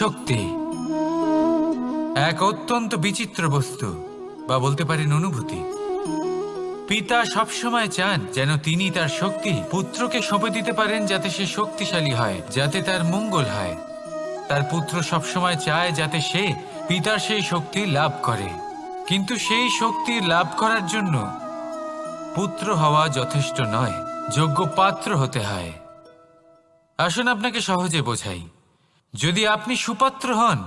শক্তি। এক অত্যন্ত বিচিত্র বস্তু, বা বলতে পারেন অনুভূতি। পিতা সবসময় চান যেন তিনি তার শক্তি পুত্রকে সঁপে দিতে পারেন যাতে সে শক্তিশালী হয়, যাতে তার মঙ্গল হয়। তার পুত্র সবসময় চায় যাতে সে পিতার সেই শক্তি লাভ করে। কিন্তু সেই শক্তি লাভ করার জন্য পুত্র হওয়া যথেষ্ট নয়, যোগ্য পাত্র হতে হয়। আসুন আপনাকে সহজে বোঝাই। যদি আপনি সুপাত্র হন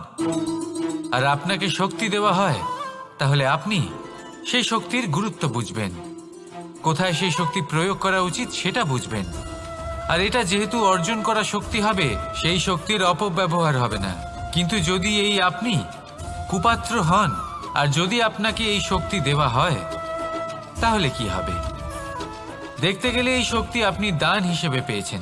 আর আপনাকে শক্তি দেওয়া হয়, তাহলে আপনি সেই শক্তির গুরুত্ব বুঝবেন। কোথায় সেই শক্তি প্রয়োগ করা উচিত সেটা বুঝবেন। আর এটা যেহেতু অর্জন করা শক্তি হবে, সেই শক্তির অপব্যবহার হবে না। কিন্তু যদি এই আপনি কুপাত্র হন আর যদি আপনাকে এই শক্তি দেওয়া হয়, তাহলে কি হবে? দেখতে গেলে এই শক্তি আপনি দান হিসেবে পেয়েছেন।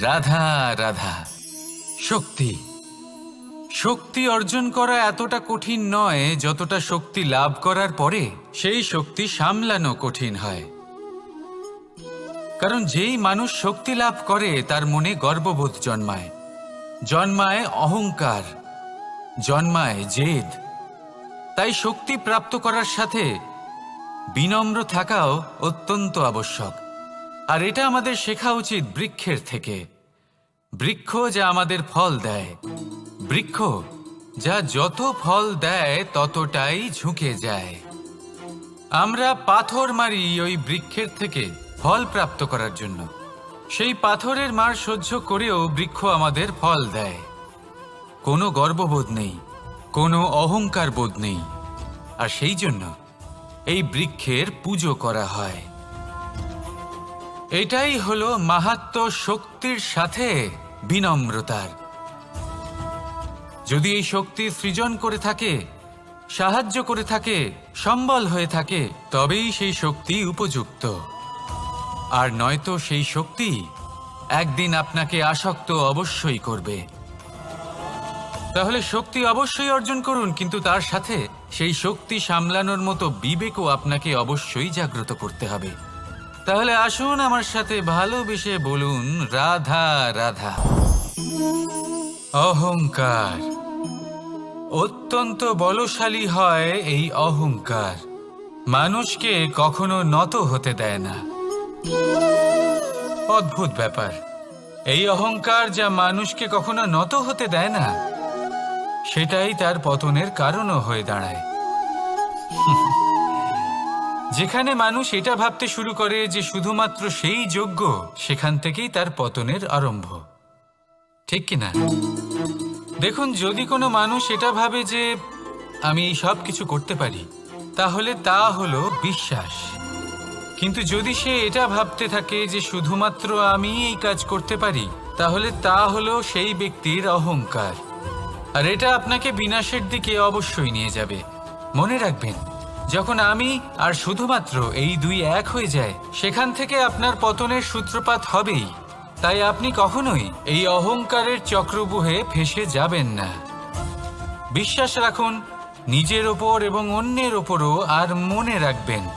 রাধা রাধা। শক্তি। শক্তি অর্জন করা এতটা কঠিন নয়, যতটা শক্তি লাভ করার পরে সেই শক্তি সামলানো কঠিন হয়। কারণ যেই মানুষ শক্তি লাভ করে, তার মনে গর্ববোধ জন্মায়। জন্মায় অহংকার, জন্মায় জেদ। তাই শক্তি প্রাপ্ত করার সাথে বিনম্র থাকাও অত্যন্ত আবশ্যক। আর এটা আমাদের শেখা উচিত বৃক্ষের থেকে। বৃক্ষ যা আমাদের ফল দেয়। বৃক্ষ যা যত ফল দেয়, ততটাই ঝুঁকে যায়। আমরা পাথর মারি ওই বৃক্ষের থেকে ফল প্রাপ্ত করার জন্য। সেই পাথরের মার সহ্য করেও বৃক্ষ আমাদের ফল দেয়। কোনো গর্ববোধ নেই, কোনো অহংকার বোধ নেই। আর সেই জন্য এই বৃক্ষের পুজো করা হয়। এটাই হলো মাহাত্ম শক্তির সাথে বিনম্রতার। যদি এই শক্তি সৃজন করে থাকে, সাহায্য করে থাকে, সম্বল হয়ে থাকে, তবেই সেই শক্তি উপযুক্ত। আর নয়তো সেই শক্তি একদিন আপনাকে আসক্ত অবশ্যই করবে। তাহলে শক্তি অবশ্যই অর্জন করুন, কিন্তু তার সাথে সেই শক্তি সামলানোর মতো বিবেকও আপনাকে অবশ্যই জাগ্রত করতে হবে। তাহলে আসুন আমার সাথে ভালোবেসে বলুন, রাধা রাধা। অহংকার। অত্যন্ত বলশালী হয় এই অহংকার। মানুষকে কখনো নত হতে দেয় না। অদ্ভুত ব্যাপার। এই অহংকার যা মানুষকে কখনো নত হতে দেয় না, সেটাই তার পতনের কারণও হয়ে দাঁড়ায়। যেখানে মানুষ এটা ভাবতে শুরু করে যে শুধুমাত্র সেই যোগ্য সেখান থেকেই তার পতনের আরম্ভ। ঠিক কিনা? দেখুন, যদি কোনো মানুষ এটা ভাবে যে আমি সব কিছু করতে পারি, তাহলে তা হলো বিশ্বাস। কিন্তু যদি সে এটা ভাবতে থাকে যে শুধুমাত্র আমি এই কাজ করতে পারি, তাহলে তা হলো সেই ব্যক্তির অহংকার। আর এটা আপনাকে বিনাশের দিকে অবশ্যই নিয়ে যাবে। মনে রাখবেন যখন আমি আর শুধুমাত্র এই দুই এক হয়ে যায়, সেখান থেকে আপনার পতনের সূত্রপাত হবেই। তাই আপনি কখনোই এই অহংকারের চক্রবুহে ফেসে যাবেন না। বিশ্বাস রাখুন, নিজের ওপর এবং অন্যের ওপরও আর মনে রাখবেন।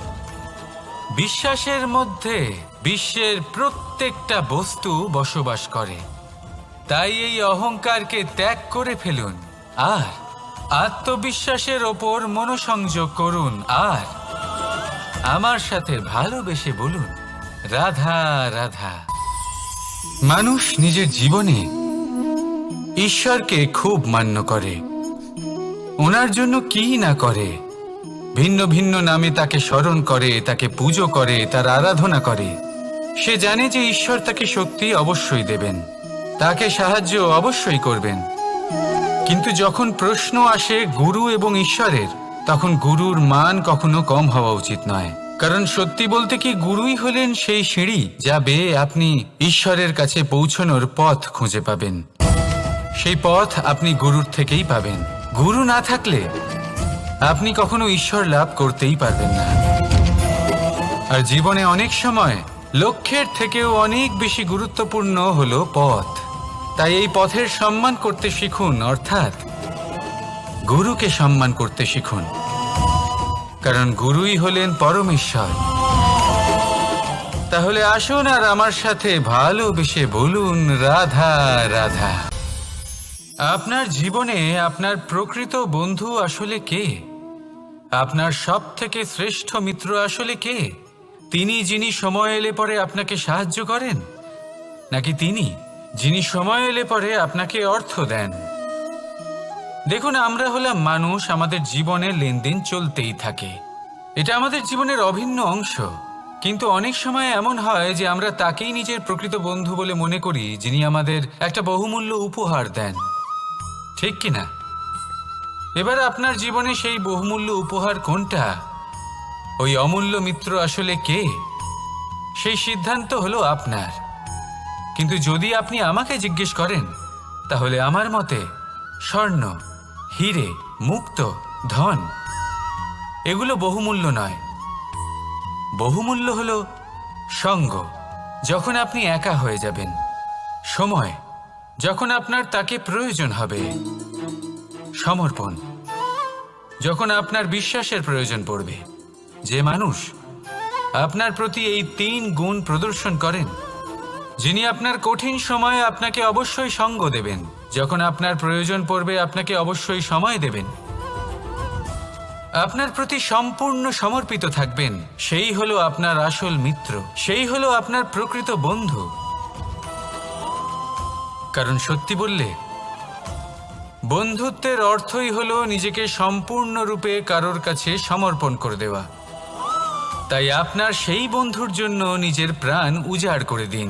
বিশ্বাসের মধ্যে বিশ্বের প্রত্যেকটা বস্তু বসবাস করে। তাই এই অহংকারকে ত্যাগ করে ফেলুন। আর আত্মবিশ্বাসের ওপর মনোসংযোগ করুন আর আমার সাথে ভালোবেসে বলুন, রাধা রাধা। মানুষ নিজের জীবনে ঈশ্বরকে খুব মান্য করে। ওনার জন্য কি না করে? ভিন্ন ভিন্ন নামে তাকে স্মরণ করে, তাকে পুজো করে, তার আরাধনা করে। সে জানে যে ঈশ্বর তাকে শক্তি অবশ্যই দেবেন, তাকে সাহায্য অবশ্যই করবেন। কিন্তু যখন প্রশ্ন আসে গুরু এবং ঈশ্বরের, তখন গুরুর মান কখনো কম হওয়া উচিত নয়। কারণ সত্যি বলতে কি গুরুই হলেন সেই সিঁড়ি যা বেয়ে আপনি ঈশ্বরের কাছে পৌঁছনোর পথ খুঁজে পাবেন। সেই পথ আপনি গুরুর থেকেই পাবেন। গুরু না থাকলে আপনি কখনো ঈশ্বর লাভ করতেই পারবেন না। আর জীবনে অনেক সময় লক্ষ্যের থেকেও অনেক বেশি গুরুত্বপূর্ণ হলো পথ। তাই এই পথের সম্মান করতে শিখুন, অর্থাৎ গুরুকে সম্মান করতে শিখুন। কারণ গুরুই হলেন পরমেশ্বর। তাহলে আসুন আর আমার সাথে ভালোবেসে বলুন, রাধা রাধা। আপনার জীবনে আপনার প্রকৃত বন্ধু আসলে কে? আপনার সব থেকে শ্রেষ্ঠ মিত্র আসলে কে? তিনি যিনি সময় এলে পরে আপনাকে সাহায্য করেন, নাকি তিনি? যিনি সময় এলে পরে আপনাকে অর্থ দেন। দেখুন, আমরা হলাম মানুষ, আমাদের জীবনে লেনদেন চলতেই থাকে। এটা আমাদের জীবনের অভিন্ন অংশ। কিন্তু অনেক সময় এমন হয় যে আমরা তাকেই নিজের প্রকৃত বন্ধু বলে মনে করি, যিনি আমাদের একটা বহুমূল্য উপহার দেন। ঠিক কি না? এবার আপনার জীবনে সেই বহুমূল্য উপহার কোনটা? ওই অমূল্য মিত্র আসলে কে? সেই সিদ্ধান্ত হলো আপনার। কিন্তু যদি আপনি আমাকে জিজ্ঞেস করেন, তাহলে আমার মতে স্বর্ণ, হিরে, মুক্ত, ধন, এগুলো বহুমূল্য নয়। বহুমূল্য হল সঙ্গ, যখন আপনি একা হয়ে যাবেন, সময়, যখন আপনার তাকে প্রয়োজন হবে, সমর্পণ, যখন আপনার বিশ্বাসের প্রয়োজন পড়বে। যে মানুষ আপনার প্রতি এই তিন গুণ প্রদর্শন করেন যিনি আপনার কঠিন সময়ে আপনাকে অবশ্যই সঙ্গ দেবেন। যখন আপনার প্রয়োজন পড়বে, আপনাকে অবশ্যই সময় দেবেন। আপনার প্রতি সম্পূর্ণ সমর্পিত থাকবেন। সেই হলো আপনার আসল মিত্র। সেই হলো আপনার প্রকৃত বন্ধু। কারণ সত্যি বললে, বন্ধুত্বের অর্থই হলো নিজেকে সম্পূর্ণরূপে কারোর কাছে সমর্পণ করে দেওয়া। তাই আপনার সেই বন্ধুর জন্য নিজের প্রাণ উজাড় করে দিন।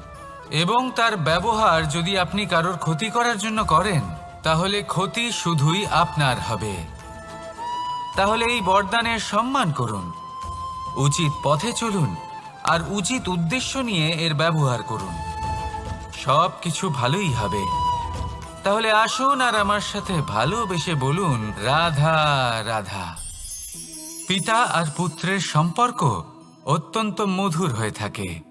এবং তার ব্যবহার যদি আপনি কারোর ক্ষতি করার জন্য করেন, তাহলে ক্ষতি শুধুই আপনার হবে। তাহলে এই বরদানের সম্মান করুন। উচিত পথে চলুন আর উচিত উদ্দেশ্য নিয়ে এর ব্যবহার করুন। সব কিছু ভালোই হবে। তাহলে আসুন আর আমার সাথে ভালোবেসে বলুন, রাধা রাধা। পিতা আর পুত্রের সম্পর্ক অত্যন্ত মধুর হয়ে থাকে।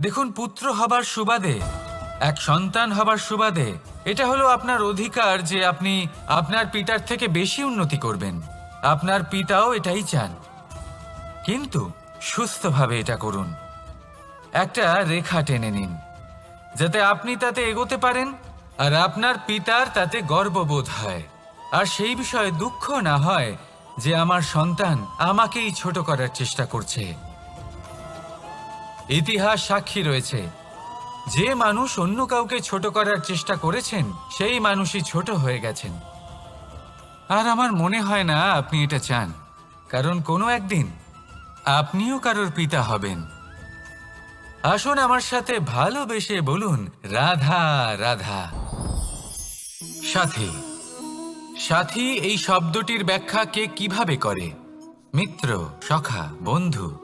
দেখুন, পুত্র হবার সুবাদে, এক সন্তান হবার সুবাদে, এটা হলো আপনার অধিকার যে আপনি আপনার পিতার থেকে বেশি উন্নতি করবেন। আপনার পিতাও এটাই চান। কিন্তু সুস্থভাবে এটা করুন। একটা রেখা টেনে নিন, যাতে আপনি তাতে এগোতে পারেন আর আপনার পিতার তাতে গর্ববোধ হয়। আর সেই বিষয়ে দুঃখ না হয় যে আমার সন্তান আমাকেই ছোট করার চেষ্টা করছে। ইতিহাস সাক্ষী রয়েছে। যে মানুষ অন্য কাউকে ছোট করার চেষ্টা করেছেন, সেই মানুষই ছোট হয়ে গেছেন। আর আমার মনে হয় না আপনি এটা চান। কারণ কোনো একদিন আপনিও কারোর পিতা হবেন। আসুন আমার সাথে ভালোবেসে বলুন, রাধা রাধা। সাথী সাথী, এই শব্দটির ব্যাখ্যা কে কীভাবে করে? মিত্র, সখা, বন্ধু।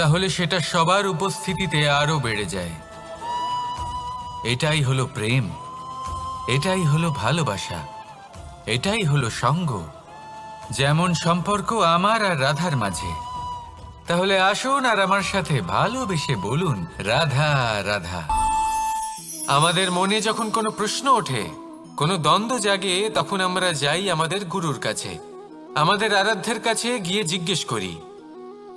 তাহলে সেটা সবার উপস্থিতিতে আরও বেড়ে যায়। এটাই হলো প্রেম। এটাই হলো ভালোবাসা। এটাই হলো সঙ্গ। যেমন সম্পর্ক আমার আর রাধার মাঝে। তাহলে আসুন আর আমার সাথে ভালোবেসে বলুন, রাধা রাধা। আমাদের মনে যখন কোনো প্রশ্ন ওঠে, কোনো দ্বন্দ্ব জাগে, তখন আমরা যাই আমাদের গুরুর কাছে। আমাদের আরাধ্যের কাছে গিয়ে জিজ্ঞেস করি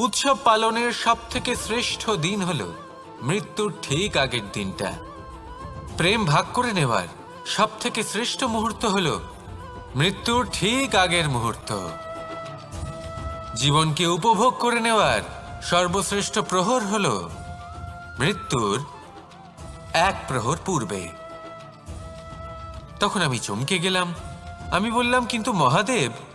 উৎসব পালনের সব থেকে শ্রেষ্ঠ দিন হল মৃত্যুর ঠিক আগের দিনটা। প্রেম ভাগ করে নেওয়ার সব থেকে শ্রেষ্ঠ মুহূর্ত হল মৃত্যুর ঠিক আগের মুহূর্ত। জীবনকে উপভোগ করে নেওয়ার সর্বশ্রেষ্ঠ প্রহর হল মৃত্যুর এক প্রহর পূর্বে। তখন আমি চমকে গেলাম। আমি বললাম, কিন্তু মহাদেব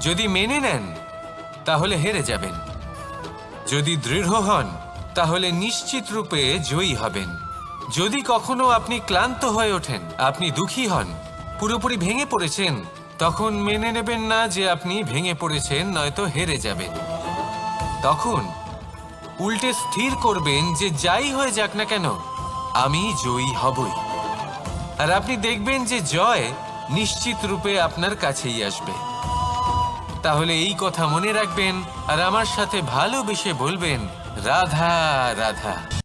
যদি মেনে নেন, তাহলে হেরে যাবেন। যদি দৃঢ় হন, তাহলে নিশ্চিত রূপে জয়ী হবেন। যদি কখনো আপনি ক্লান্ত হয়ে ওঠেন, আপনি দুঃখী হন, পুরোপুরি ভেঙে পড়েছেন, তখন মেনে নেবেন না যে আপনি ভেঙে পড়েছেন, নয়তো হেরে যাবেন। তখন উল্টে স্থির করবেন যে যাই হয়ে যাক না কেন, আমি জয়ী হবই। আর আপনি দেখবেন যে জয় নিশ্চিত রূপে আপনার কাছেই আসবে। তাহলে এই কথা মনে রাখবেন আর আমার সাথে ভালোবেসে বলবেন রাধা রাধা।